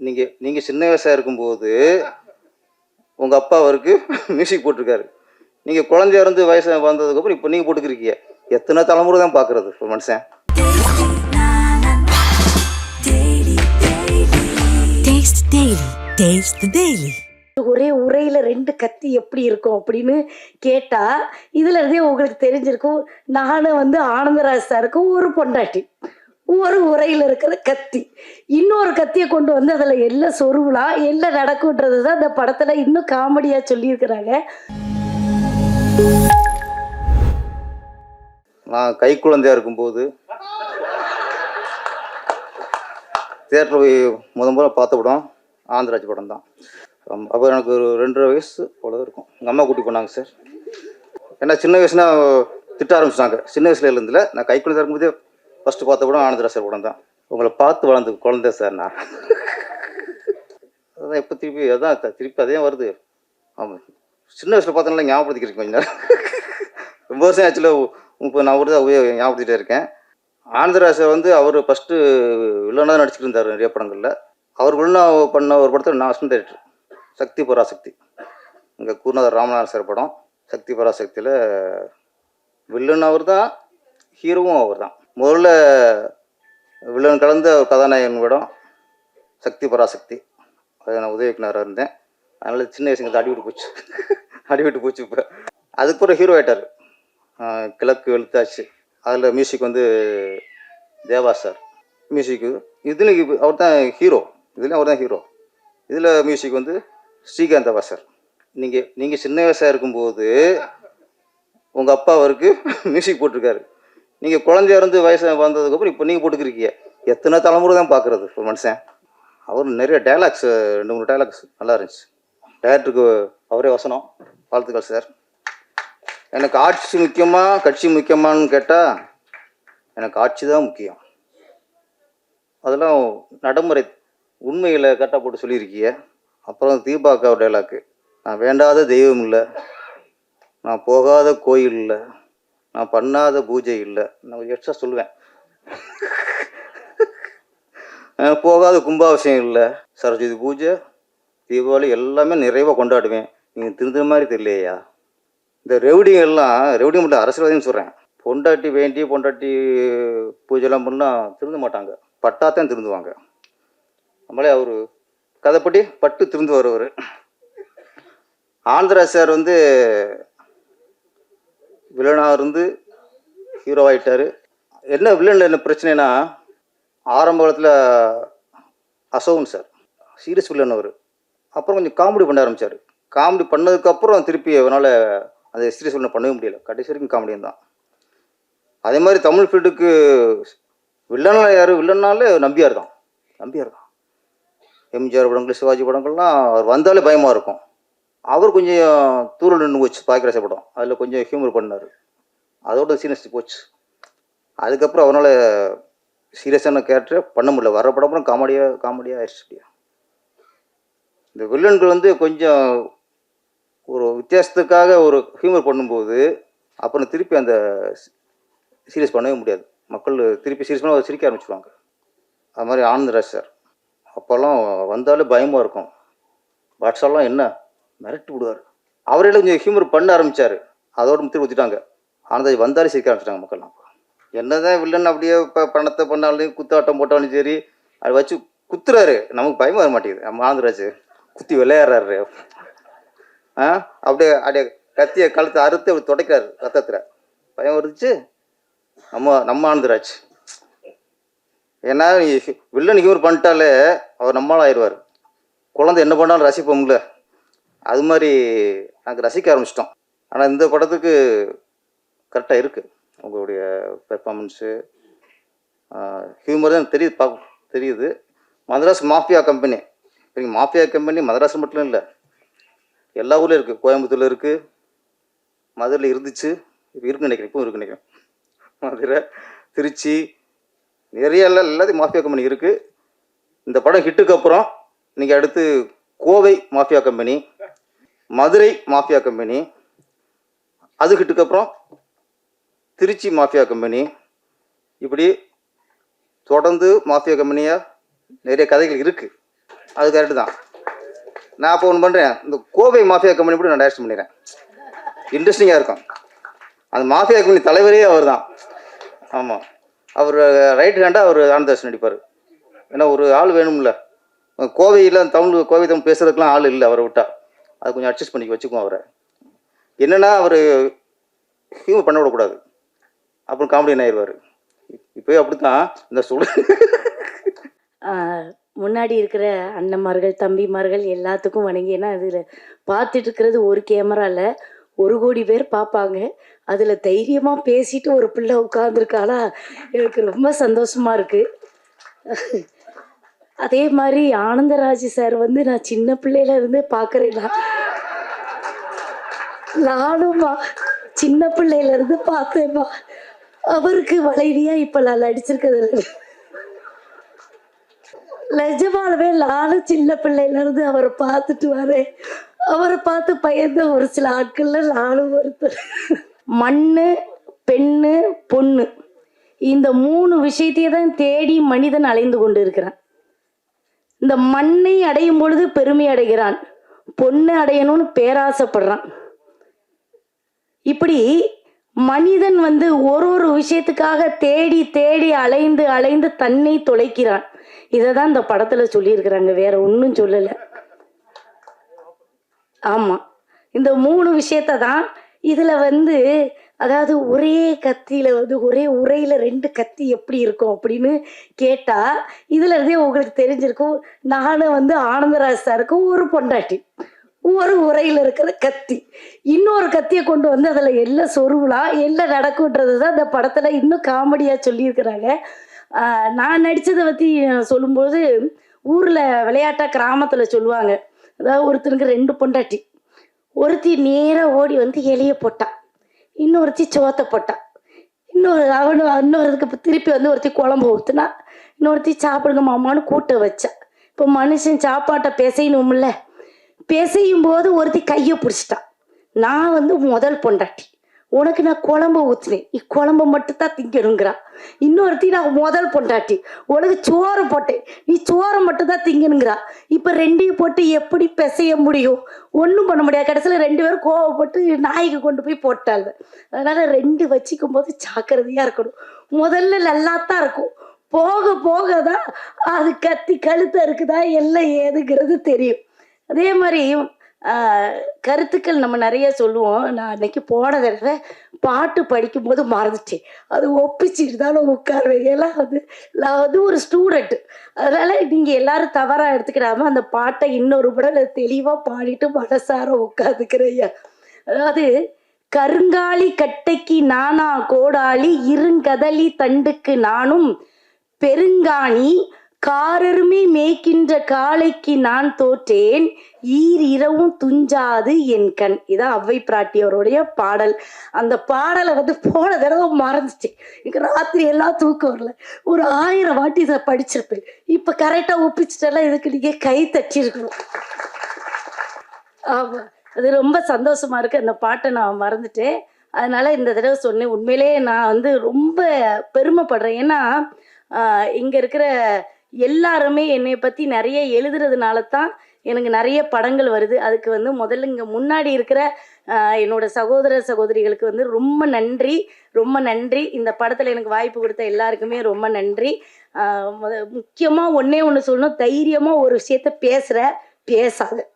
நீங்கள் நீங்கள் சின்ன வயசாக இருக்கும்போது உங்கள் அப்பா அவருக்கு மியூசிக் போட்டிருக்காரு நீங்கள் குழந்தையா இருந்து வயசு வந்ததுக்கப்புறம் இப்போ நீங்கள் போட்டுக்கிறீங்க எத்தனை தலைமுறை தான் பார்க்குறது ஒரு மனுஷன் Taste Daily. Taste the Daily. ஒரே உரையில ரெண்டு கத்தி எப்படி இருக்கும் அப்படின்னு கேட்டா இதுல இருந்தே உங்களுக்கு தெரிஞ்சிருக்கும் நானும் வந்து ஆனந்தராஜ் சாருக்கும் ஒரு பொண்டாட்டி ஒரு உரையில இருக்கிற கத்தி. இன்னொரு கத்தியை கொண்டு வந்து அதுல எல்லாம் சொருவலாம் எல்லாம் நடக்குன்றது தான் இந்த படத்துல இன்னும் காமெடியா சொல்லியிருக்கிறாங்க. நான் கை குழந்தையா இருக்கும்போது தேட்டரில் போய் முத முதல்ல பார்த்த படம் ஆந்திராஜ் படம் தான் அப்போ எனக்கு ஒரு ரெண்டரை வயசு போல இருக்கும். எங்கள் அம்மா கூட்டி போனாங்க சார். ஏன்னா சின்ன வயசுனா திட்ட ஆரம்பிச்சிட்டாங்க. சின்ன வயசுல இருந்துல நான் கை குழந்தையா இருக்கும்போதே ஃபஸ்ட்டு பார்த்த படம் ஆனந்தராஜ் சார் படம் தான் உங்களை பார்த்து வளர்ந்து குழந்தை சார் நான். அதான் எப்போ திருப்பி அதான் திருப்பி அதே வருது. ஆமாம் சின்ன வயசில் பார்த்தனால ஞாபகப்படுத்திக்கிறேன் கொஞ்சம் நேரம். ரொம்ப வருஷம் ஆக்சுவலாக இப்போ நான் ஒரு தான் ஞாபகப்படுத்திட்டே இருக்கேன். ஆனந்தராஜ் வந்து அவர் ஃபஸ்ட்டு வில்லனாக தான் நடிச்சிட்டு இருந்தார் நிறைய படங்களில். அவர் வில்லனா பண்ண ஒரு படத்தில் நான் அசிஸ்டன்ட் டேரக்டர் சக்தி பராசக்தி. இங்கே குருநாதர் ராமநாதன் சார் படம். சக்தி பராசக்தியில் வில்லன் அவர் தான் ஹீரோவும் அவர் தான் முதல்ல வில்லன் கலந்த ஒரு கதாநாயகன் படம் சக்தி பராசக்தி. அது நான் உதயக்குனாராக இருந்தேன். அதனால் சின்ன வயசுங்க அடி விட்டு போச்சு. அடி விட்டு போச்சு இப்போ. அதுக்கப்புறம் ஹீரோ ஆயிட்டார் கிழக்கு வெளுத்தாச்சு அதில் மியூசிக் வந்து தேவா சார் மியூசிக்கு இதுலையும் அவர் தான் ஹீரோ இதுலேயும் அவர் தான் ஹீரோ இதில் மியூசிக் வந்து ஸ்ரீகாந்த் தேவா சார் நீங்கள் நீங்கள் சின்ன வயசாக இருக்கும்போது உங்கள் அப்பா அவருக்கு மியூசிக் போட்டிருக்காரு. நீங்கள் குழந்தைய இருந்து வயசு வந்ததுக்கப்புறம் இப்போ நீங்கள் போட்டுக்கிறீங்க எத்தனை தலைமுறை தான் பார்க்குறது ஒரு மனுஷன்? அவர் நிறைய டைலாக்ஸ் ரெண்டு மூணு டைலாக்ஸ் நல்லா இருந்துச்சு. டேரக்டருக்கு அவரே வசனம். வாழ்த்துக்கள் சார் எனக்கு ஆட்சி முக்கியமா கட்சி முக்கியமான்னு கேட்டால் எனக்கு ஆட்சி தான் முக்கியம். அதெல்லாம் நடைமுறை உண்மையில் கரெக்டாக போட்டு சொல்லியிருக்கிய அப்புறம் தீபாக்கா டைலாக்கு நான் வேண்டாத தெய்வம் இல்லை. நான் போகாத கோயில் இல்லை. நான் பண்ணாத பூஜை இல்லை. நான் எக்ஸ்ட்ரா சொல்லுவேன். போகாத கும்பாபிஷேகம் இல்லை. சரஸ்வதி பூஜை தீபாவளி எல்லாமே நிறைவாக கொண்டாடுவேன். நீங்கள் திருந்த மாதிரி தெரியலையா? இந்த ரெவடிங்க எல்லாம் ரெவடி மட்டும் அரசியல்வாதின்னு சொல்கிறேன் பொண்டாட்டி வேண்டி பொண்டாட்டி பூஜைலாம் பண்ணால் திருந்த மாட்டாங்க. பட்டாத்தான் திருந்துவாங்க. நம்மளே அவர் கதைப்படி பட்டு திருந்து வருவார் ஆந்திரா சார் வந்து வில்லனாக இருந்து ஹீரோ ஆகிட்டார் என்ன வில்லனில் என்ன பிரச்சனைனா ஆரம்ப காலத்தில் அசோகன் சார் சீரியஸ் வில்லன் அவர். அப்புறம் கொஞ்சம் காமெடி பண்ண ஆரம்பிச்சார். காமெடி பண்ணதுக்கப்புறம் திருப்பி அவனால் அந்த சீரியஸ் வில்லன் பண்ணவே முடியல. கடைசி வரைக்கும் காமெடியும் தான். அதே மாதிரி தமிழ் ஃபீல்டுக்கு வில்லனால் யார்? வில்லன்னாலே நம்பியார் தான். நம்பியார் தான். எம்ஜிஆர் படங்கள் சிவாஜி படங்கள்லாம் அவர் வந்தாலே பயமாக இருக்கும். அவர் கொஞ்சம் தூரம் நின்று போச்சு பாக்கிராச படம். அதில் கொஞ்சம் ஹியூமர் பண்ணார். அதோட சீரியஸ் போச்சு. அதுக்கப்புறம் அவனால் சீரியஸான கேரக்டர் பண்ண முடியல. வர படம் அப்புறம் காமெடியாக காமெடியாக ஆயிடுச்சு அப்படியே இந்த வில்லன்கள் வந்து கொஞ்சம் ஒரு வித்தியாசத்துக்காக ஒரு ஹியூமர் பண்ணும்போது அப்புறம் திருப்பி அந்த சீரியஸ் பண்ணவே முடியாது. மக்கள் திருப்பி சீரியஸ் பண்ண சிரிக்க ஆரம்பிச்சிடுவாங்க அது மாதிரி ஆனந்தராஜ் சார். அப்போல்லாம் வந்தாலே பயமாக இருக்கும். வாட்ஸ்அப்லாம் என்ன? மிரட்டி விடுவார். அவரே கொஞ்சம் ஹியூமர் பண்ண ஆரம்பித்தார் அதோட முத்திரி ஊற்றிட்டாங்க ஆனந்தாஜி வந்தாலே சிரிக்க ஆரம்பிச்சிட்டாங்க மக்கள்லாம் என்னதான் வில்லன் அப்படியே இப்போ பணத்தை பண்ணாலும் குத்தாட்டம் போட்டாலும் சரி அதை வச்சு குத்துறாரு. நமக்கு பயம் வர மாட்டேங்குது. நம்ம ஆனந்தராஜ் குத்தி விளையாடுறாரு. ஆ? அப்படியே அப்படியே கத்தியை கழுத்தை அறுத்து அப்படி துடைக்கிறாரு ரத்தத்தில். பயம் வருதுச்சு நம்ம நம்ம ஆனந்தராஜ் ஏன்னா நீ வில்லன் ஹியூமர் பண்ணிட்டாலே அவர் நம்மளால் ஆயிடுவார். குழந்தை என்ன பண்ணாலும் ரசிப்போம்ல. அது மாதிரி நாங்கள் ரசிக்க ஆரம்பிச்சிட்டோம். ஆனால் இந்த படத்துக்கு கரெக்டாக இருக்குது உங்களுடைய பெர்ஃபார்மன்ஸு ஹியூமர் தான் தெரியுது பா தெரியுது. மதராஸ் மாஃபியா கம்பெனி இப்போ மாஃபியா கம்பெனி மதராஸ் மட்டும் இல்லை எல்லா ஊர்லேயும் இருக்குது கோயம்புத்தூரில் இருக்குது மதுரையில் இருந்துச்சு இப்போ இருக்குன்னு நினைக்கிறேன் இப்போ இருக்குன்னு நினைக்கிறேன். மதுரை திருச்சி நிறைய எல்லாம் எல்லாத்தையும் மாஃபியா கம்பெனி இருக்குது இந்த படம் ஹிட்டுக்கு அப்புறம் நீங்கள் அடுத்து Kovai mafia company Madurai mafia company அது அப்புறம் திருச்சி மாஃபியா கம்பெனி. இப்படி தொடர்ந்து மாஃபியா கம்பெனியாக நிறைய கதைகள் இருக்குது அது கரெக்டு தான். நான் அப்போ ஒன்று பண்ணுறேன் இந்த கோவை மாஃபியா கம்பெனி கூட நான் டைரக்ஷன் பண்ணிடுறேன். இன்ட்ரெஸ்டிங்காக இருக்கும். அந்த மாஃபியா கம்பெனி தலைவரே அவர் தான். ஆமாம் அவர் ரைட் ஹேண்டாக அவர் ஆனந்தாஸ் நடிப்பார். ஏன்னா ஒரு ஆள் வேணும்ல. கோவையில் தமிழ் கோவை தமிழ் பேசுறதுக்கெலாம் ஆள் இல்லை அவரை விட்டால் அது கொஞ்சம் அட்ஜஸ்ட் பண்ணி வச்சுக்குவோம் அவரை. என்னென்னா அவர் ஹியூமர் பண்ண விடக்கூடாது. அப்புறம் காமெடி ஆயிடுவார்? இப்போயே அப்படி தான் இந்த சொல் முன்னாடி இருக்கிற அண்ணன்மார்கள் தம்பிமார்கள் எல்லாத்துக்கும் வணங்கி ஏன்னா அதில் பார்த்துட்டு இருக்கிறது ஒரு கேமராவில் ஒரு கோடி பேர் பார்ப்பாங்க. அதில் தைரியமாக பேசிட்டு ஒரு பிள்ளை உட்காந்துருக்காளா எனக்கு ரொம்ப சந்தோஷமாக இருக்குது அதே மாதிரி ஆனந்தராஜ் சார் வந்து நான் சின்ன பிள்ளையில இருந்தே பார்க்குறேன் நானும்மா சின்ன பிள்ளையில இருந்து பார்த்தேம்மா அவருக்கு வளைவியா இப்ப நான் நடிச்சிருக்கிறது நிஜமானவே நானும் சின்ன பிள்ளையில இருந்து அவரை பார்த்துட்டு வரேன். அவரை பார்த்து பயந்த ஒரு சில ஆட்கள்ல நானும் ஒருத்தர். மண்ணு பெண்ணு பொண்ணு. இந்த மூணு விஷயத்தையே தான் தேடி மனிதன் அலைந்து கொண்டு இருக்கிறான் இந்த மண்ணை அடையும் பொழுது பெருமை அடைகிறான். பொண்ணை அடையணும்னு பேராசைப்படுறான். இப்படி மனிதன் வந்து ஒரு ஒரு விஷயத்துக்காக தேடி தேடி அலைந்து அலைந்து தன்னை தொலைக்கிறான். இதை தான் இந்த படத்துல சொல்லியிருக்கிறாங்க. வேற ஒன்றும் சொல்லலை. ஆமா. இந்த மூணு விஷயத்த தான் இதுல வந்து அதாவது ஒரே கத்தியில வந்து ஒரே உரையில ரெண்டு கத்தி எப்படி இருக்கும் அப்படின்னு கேட்டா இதுல இருந்தே உங்களுக்கு தெரிஞ்சிருக்கும். நானும் வந்து ஆனந்தராஜ் சாருக்கும் ஒரு பொண்டாட்டி ஒரு உரையில இருக்கிற கத்தி. இன்னொரு கத்தியை கொண்டு வந்து அதுல எல்லாம் சொருவலாம் எல்லாம் நடக்கும்ன்றது தான் இந்த படத்துல இன்னும் காமெடியா சொல்லியிருக்கிறாங்க. நான் நடிச்சதை பத்தி சொல்லும்போது ஊர்ல விளையாட்டா கிராமத்துல சொல்லுவாங்க. அதாவது ஒருத்தனுக்கு ரெண்டு பொண்டாட்டி ஒருத்தி நேராக ஓடி வந்து எளிய போட்டான் இன்னொருத்தி சோத்தை போட்டான் இன்னொரு அவனு இன்னொருத்துக்கு இப்ப திருப்பி வந்து ஒருத்தி குழம்பு ஊற்றுனா இன்னொருத்தி சாப்பிடுங்க மாமான்னு கூட்ட வச்சா. இப்போ மனுஷன் சாப்பாட்டை பிசையணும்ல. பிசையும் போது ஒருத்தி கையை பிடிச்சிட்டான் நான் வந்து முதல் பொண்டாட்டி. உனக்கு நான் குழம்பு ஊத்துனேன் இக்குழம்பு மட்டும்தான் திங்கணுங்கிறா. இன்னொருத்தி நான் முதல் பொண்டாட்டி. உனக்கு சோறு போட்டேன். நீ சோறை மட்டும்தான் திங்கணுங்கிறா. இப்போ ரெண்டையும் போட்டு எப்படி பிசைய முடியும்? ஒன்றும் பண்ண முடியாது. கடைசியில் ரெண்டு பேரும் கோவப்பட்டு நாய்க்கு கொண்டு போய் போட்டாங்க. அதனால ரெண்டு வச்சுக்கும் போது ஜாக்கிரதையா இருக்கணும். முதல்ல நல்லாத்தான் இருக்கும். போக போக தான் அது கத்தி கழுத்தை இருக்குதா எல்லாம் ஏதுங்கிறது தெரியும். அதே மாதிரி கருத்துக்கள் நம்ம நிறைய சொல்லுவோம். நான் அன்னைக்கு போன தடவை பாட்டு படிக்கும்போது மறந்துட்டேன். அது ஒப்பிச்சுட்டு தான் நான் உட்காருவேன் அது வந்து நான் வந்து ஒரு ஸ்டூடெண்ட் அதனால நீங்கள் எல்லாரும் தவறாக எடுத்துக்கிடாம அந்த பாட்டை இன்னொரு முறை நான் தெளிவாக பாடிட்டு மனசார உட்காந்துக்கிறேன் ஐயா அதாவது கருங்காலி கட்டைக்கு நானா கோடாலி இருங்கதலி தண்டுக்கு நானும் பெருங்காணி காரருமே மேய்க்கின்ற காளைக்கு நான் தோற்றேன். ஈர் இரவும் துஞ்சாது என் கண். இதான் அவ்வை பிராட்டியவருடைய பாடல். அந்த பாடலை வந்து போன தடவை மறந்துச்சு எனக்கு ராத்திரி எல்லாம் தூக்கம் வரல. ஒரு ஆயிரம் வாட்டி இதை படிச்சிருப்பேன். இப்போ கரெக்டாக ஒப்பிச்சிட்டெல்லாம் இதுக்கு நீங்க கை தட்டியிருக்கணும். ஆமா. அது ரொம்ப சந்தோஷமா இருக்கு. அந்த பாட்டை நான் மறந்துட்டேன். அதனால இந்த தடவை சொன்னேன். உண்மையிலேயே நான் வந்து ரொம்ப பெருமைப்படுறேன். ஏன்னா இங்க இருக்கிற எல்லாருமே என்னை பற்றி நிறைய எழுதுறதுனால தான் எனக்கு நிறைய படங்கள் வருது. அதுக்கு வந்து முதல்ல இங்கே முன்னாடி இருக்கிற என்னோட சகோதர சகோதரிகளுக்கு வந்து ரொம்ப நன்றி. ரொம்ப நன்றி. இந்த படத்தில் எனக்கு வாய்ப்பு கொடுத்த எல்லாருக்குமே ரொம்ப நன்றி. முக்கியமாக முத- ஒன்று சொல்லணும். தைரியமாக ஒரு விஷயத்த பேசுகிற பேசாத.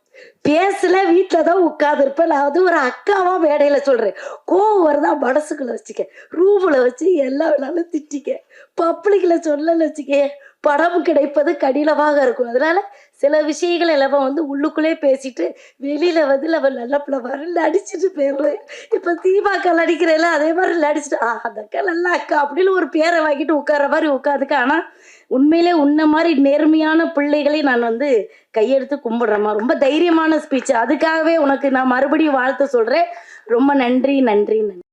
பேசல வீட்டில் தான் உட்காந்துருப்பேன் நான் வந்து ஒரு அக்காவா மேடையில சொல்றேன். கோவம் வருதா மனசுக்குள்ள வச்சுக்க. ரூமில் வச்சு எல்லா வேணாலும் திட்டிக்க. பப்ளிக்ல சொல்லல வச்சுக்க. படம் கிடைப்பது கடினமாக இருக்கும். அதனால சில விஷயங்கள் எல்லாம் வந்து உள்ளுக்குள்ளே பேசிட்டு வெளியில வந்து நம்ம நல்ல பிள்ளை மாதிரி நடிச்சிட்டு போயிடுறேன் இப்போ தீபாக்கள் நடிக்கிறேன்ல அதே மாதிரி நடிச்சிட்டு ஆ அந்த அக்கா அக்கா அப்படின்னு ஒரு பேரை வாங்கிட்டு உட்கார்ற மாதிரி உட்காந்துக்க. ஆனா உண்மையிலே உன்ன மாதிரி நேர்மையான பிள்ளைகளை நான் வந்து கையெடுத்து கும்பிடுறேம்மா. ரொம்ப தைரியமான ஸ்பீச் அதுக்காகவே உனக்கு நான் மறுபடியும் வாழ்த்து சொல்றேன். ரொம்ப நன்றி நன்றி நன்றி.